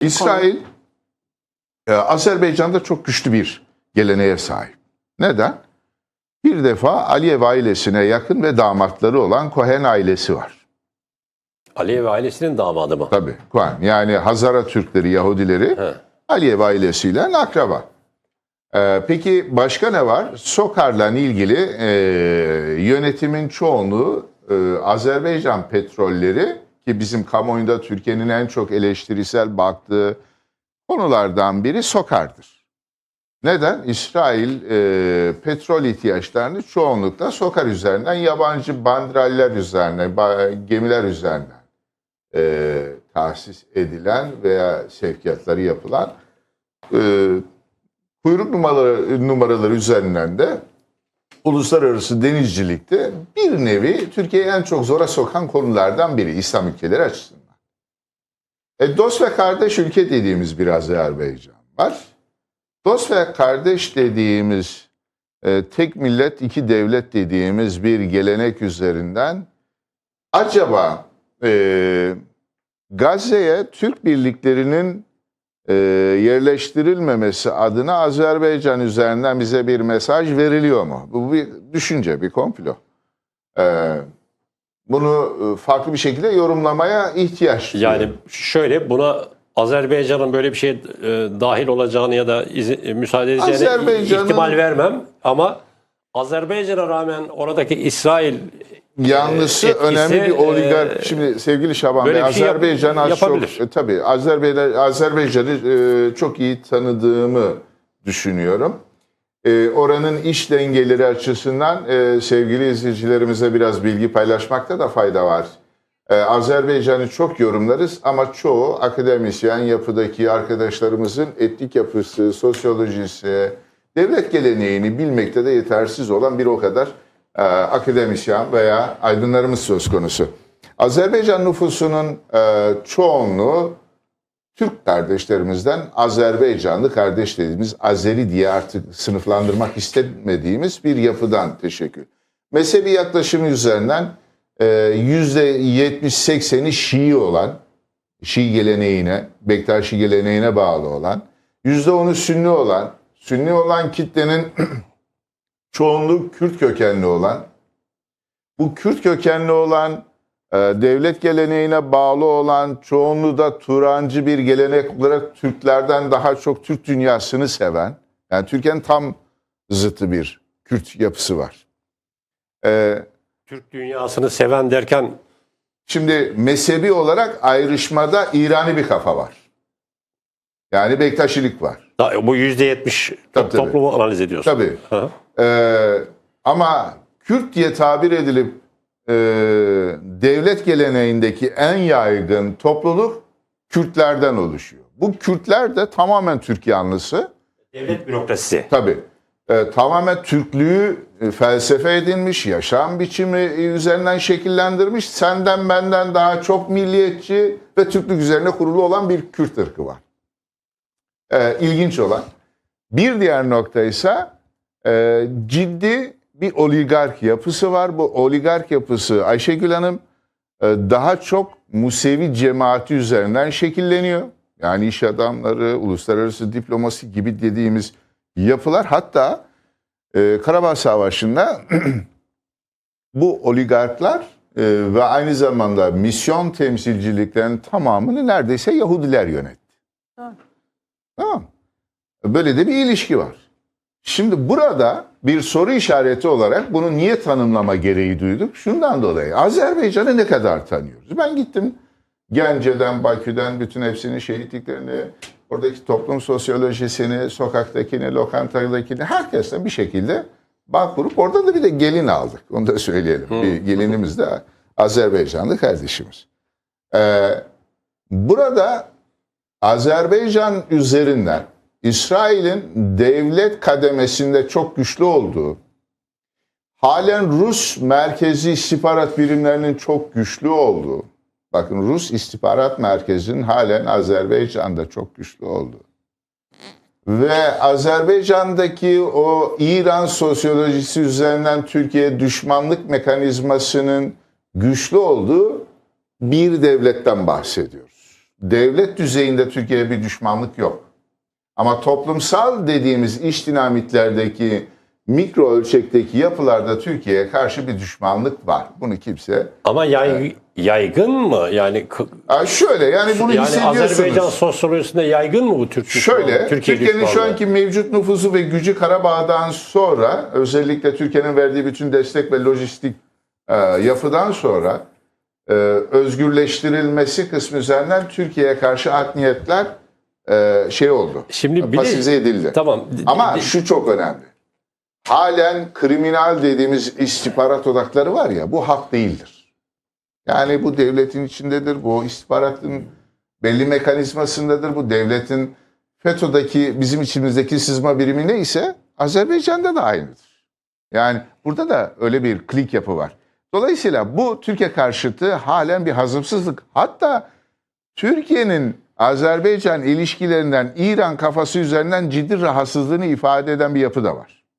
İsrail e, Azerbaycan'da çok güçlü bir geleneğe sahip. Neden? Bir defa Aliyev ailesine yakın ve damatları olan Cohen ailesi var. Aliyev ailesinin damadı mı? Tabii Cohen yani Hazara Türkleri, Yahudileri He. Aliyev ailesiyle akraba. Ee, peki başka ne var? Sokar'la ilgili e, yönetimin çoğunluğu e, Azerbaycan petrolleri ki bizim kamuoyunda Türkiye'nin en çok eleştirisel baktığı konulardan biri Sokar'dır. Neden? İsrail e, petrol ihtiyaçlarını çoğunlukla Sokar üzerinden, yabancı bandraller üzerinden, gemiler üzerinden e, tahsis edilen veya sevkiyatları yapılan e, kuyruk numaraları, numaraları üzerinden de uluslararası denizcilikte bir nevi Türkiye'yi en çok zora sokan konulardan biri İslam ülkeleri açısından. E, dost ve kardeş ülke dediğimiz bir Azerbaycan var. Dost ve kardeş dediğimiz e, tek millet iki devlet dediğimiz bir gelenek üzerinden acaba e, Gazze'ye Türk birliklerinin e, yerleştirilmemesi adına Azerbaycan üzerinden bize bir mesaj veriliyor mu? Bu bir düşünce, bir komplo. E, bunu e, farklı bir şekilde yorumlamaya ihtiyaç duyuyor. Yani şöyle buna Azerbaycan'ın böyle bir şeye e, dahil olacağını ya da izin, e, müsaade edeceğine ihtimal vermem ama Azerbaycan'a rağmen oradaki İsrail Yanlısı etkisi, önemli bir oligark. e, Şimdi sevgili Şaban Bey, şey yap- Azerbaycan az yapabilir. çok... E, tabii Azerbaycan, Azerbaycan'ı e, çok iyi tanıdığımı düşünüyorum. E, oranın iş dengeleri açısından e, sevgili izleyicilerimize biraz bilgi paylaşmakta da fayda var. E, Azerbaycan'ı çok yorumlarız ama çoğu akademisyen yapıdaki arkadaşlarımızın etnik yapısı, sosyolojisi, devlet geleneğini bilmekte de yetersiz olan bir o kadar e, akademisyen veya aydınlarımız söz konusu. Azerbaycan nüfusunun e, çoğunluğu Türk kardeşlerimizden Azerbaycanlı kardeş dediğimiz Azeri diye artık sınıflandırmak istemediğimiz bir yapıdan teşekkür. Mezhebi yaklaşımı üzerinden e, %70-80'i Şii olan, Şii geleneğine, Bektaşi geleneğine bağlı olan, %10'u Sünni olan, Sünni olan kitlenin çoğunluğu Kürt kökenli olan, bu Kürt kökenli olan e, devlet geleneğine bağlı olan çoğunluğu da Turancı bir gelenek olarak Türklerden daha çok Türk dünyasını seven, yani Türkiye'nin tam zıttı bir Kürt yapısı var. E, Türk dünyasını seven derken şimdi mezhebi olarak ayrışmada İrani bir kafa var. Yani Bektaşilik var. bu %70 Tabii, tabii. toplumu analiz ediyorsun. Tabii. Hı. Ee, ama Kürt diye tabir edilip e, devlet geleneğindeki en yaygın topluluk Kürtlerden oluşuyor. Bu Kürtler de tamamen Türk yanlısı. Devlet bürokrasisi. Tabii e, tamamen Türklüğü e, felsefe edinmiş, yaşam biçimi üzerinden şekillendirmiş. Senden benden daha çok milliyetçi ve Türklük üzerine kurulu olan bir Kürt ırkı var. E, ilginç olan. Bir diğer nokta ise e, ciddi bir oligark yapısı var. Bu oligark yapısı Ayşegül Hanım e, daha çok Musevi cemaati üzerinden şekilleniyor. Yani iş adamları, uluslararası diplomasi gibi dediğimiz yapılar hatta e, Karabağ Savaşı'nda bu oligarklar e, ve aynı zamanda misyon temsilciliklerinin tamamını neredeyse Yahudiler yönetti. Doğru. Tamam. Böyle de bir ilişki var. Şimdi burada bir soru işareti olarak bunu niye tanımlama gereği duyduk? Şundan dolayı Azerbaycan'ı ne kadar tanıyoruz? Ben gittim Gence'den, Bakü'den bütün hepsinin şehitliklerini, oradaki toplum sosyolojisini, sokaktakini, lokantadakini herkesle bir şekilde bağ kurup oradan da bir de gelin aldık. Onu da söyleyelim. Bir gelinimiz de Azerbaycanlı kardeşimiz. Ee, burada Azerbaycan üzerinden İsrail'in devlet kademesinde çok güçlü olduğu, halen Rus merkezi istihbarat birimlerinin çok güçlü olduğu, bakın Rus istihbarat merkezinin halen Azerbaycan'da çok güçlü olduğu ve Azerbaycan'daki o İran sosyolojisi üzerinden Türkiye düşmanlık mekanizmasının güçlü olduğu bir devletten bahsediyoruz. devlet düzeyinde Türkiye'ye bir düşmanlık yok. Ama toplumsal dediğimiz iş dinamitlerdeki mikro ölçekteki yapılarda Türkiye'ye karşı bir düşmanlık var. Bunu kimse... Ama yay, yaygın mı? Yani şöyle yani bunu yani hissediyorsunuz. Azerbaycan sosyolojisinde yaygın mı bu Türk Şöyle, Türkiye Türkiye'nin şu anki mevcut nüfusu ve gücü Karabağ'dan sonra, özellikle Türkiye'nin verdiği bütün destek ve lojistik e, yapıdan sonra e, özgürleştirilmesi kısmı üzerinden Türkiye'ye karşı art niyetler şey oldu. Şimdi bir de- pasifize edildi. Tamam. Ama şu çok önemli. Halen kriminal dediğimiz istihbarat odakları var ya bu hak değildir. Yani bu devletin içindedir. Bu istihbaratın belli mekanizmasındadır. Bu devletin FETÖ'deki bizim içimizdeki sızma birimi neyse Azerbaycan'da da aynıdır. Yani burada da öyle bir klik yapı var. Dolayısıyla bu Türkiye karşıtı halen bir hazımsızlık. Hatta Türkiye'nin Azerbaycan ilişkilerinden İran kafası üzerinden ciddi rahatsızlığını ifade eden bir yapı da var.